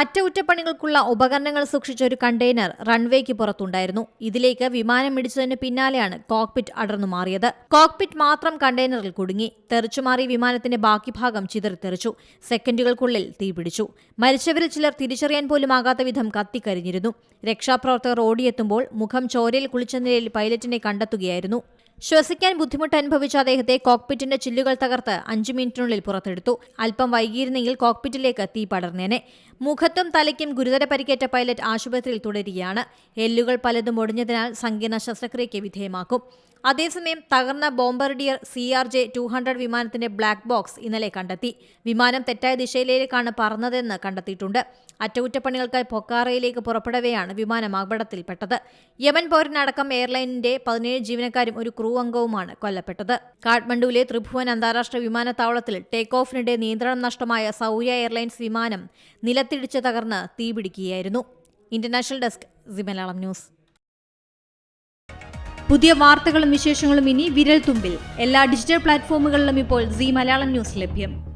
അറ്റകുറ്റപ്പണികൾക്കുള്ള ഉപകരണങ്ങൾ സൂക്ഷിച്ച ഒരു കണ്ടെയ്നർ റൺവേക്ക് പുറത്തുണ്ടായിരുന്നു. ഇതിലേക്ക് വിമാനം ഇടിച്ചതിന് പിന്നാലെയാണ് കോക്പിറ്റ് അടർന്നു മാറിയത്. കോക്പിറ്റ് മാത്രം കണ്ടെയ്നറിൽ കുടുങ്ങി. തെറിച്ചുമാറി വിമാനത്തിന്റെ ബാക്കി ഭാഗം ചിതറിത്തെറിച്ചു. സെക്കൻഡുകൾക്കുള്ളിൽ തീപിടിച്ചു മരിച്ചവരിൽ ചിലർ തിരിച്ചറിയാൻ പോലും ആകാത്ത വിധം കത്തിക്കരിഞ്ഞിരുന്നു. രക്ഷാപ്രവർത്തകർ ഓടിയെത്തുമ്പോൾ മുഖം ചോരയിൽ കുളിച്ച നിലയിൽ പൈലറ്റിനെ കണ്ടെത്തുകയായിരുന്നു. ശ്വസിക്കാൻ ബുദ്ധിമുട്ട് അനുഭവിച്ച അദ്ദേഹത്തെ കോക്പിറ്റിന്റെ ചില്ലുകൾ തകർത്ത് അഞ്ചു മിനിറ്റിനുള്ളിൽ പുറത്തെടുത്തു. അല്പം വൈകിയിരുന്നെങ്കിൽ കോക്പിറ്റിലേക്ക് തീ പടർന്നേനെ. മുഖത്തും തലയ്ക്കും ഗുരുതര പരിക്കേറ്റ പൈലറ്റ് ആശുപത്രിയിൽ തുടരുകയാണ്. എല്ലുകൾ പലതും ഒടിഞ്ഞതിനാൽ സങ്കീർണ ശസ്ത്രക്രിയയ്ക്ക് വിധേയമാക്കും. അതേസമയം തകർന്ന Bombardier C R J two hundred വിമാനത്തിന്റെ ബ്ലാക്ക് ബോക്സ് ഇന്നലെ കണ്ടെത്തി. വിമാനം തെറ്റായ ദിശയിലേക്കാണ് പറന്നതെന്ന് കണ്ടെത്തിയിട്ടുണ്ട്. അറ്റകുറ്റപ്പണികൾക്കായി പൊക്കാറയിലേക്ക് പുറപ്പെടവെയാണ് വിമാനം അപകടത്തിൽപ്പെട്ടത്. യമൻ പൗരനടക്കം എയർലൈനിന്റെ പതിനേഴ് ജീവനക്കാരും ഒരു ക്രൂ അംഗവുമാണ് കൊല്ലപ്പെട്ടത്. കാഠ്മണ്ഡുവിലെ ത്രിഭുവൻ അന്താരാഷ്ട്ര വിമാനത്താവളത്തിൽ ടേക്ക് ഓഫിനിടെ നിയന്ത്രണം നഷ്ടമായ സൗര്യ എയർലൈൻസ് വിമാനം നിലത്തിടിച്ച് തകർന്ന് തീപിടിക്കുകയായിരുന്നു. International desk C Malayalam news. പുതിയ വാർത്തകളും വിശേഷങ്ങളും ഇനി വിരൽ തുമ്പിൽ എല്ലാ ഡിജിറ്റൽ പ്ലാറ്റ്ഫോമുകളിലും ഇപ്പോൾ സി മലയാളം ന്യൂസ് ലഭ്യം.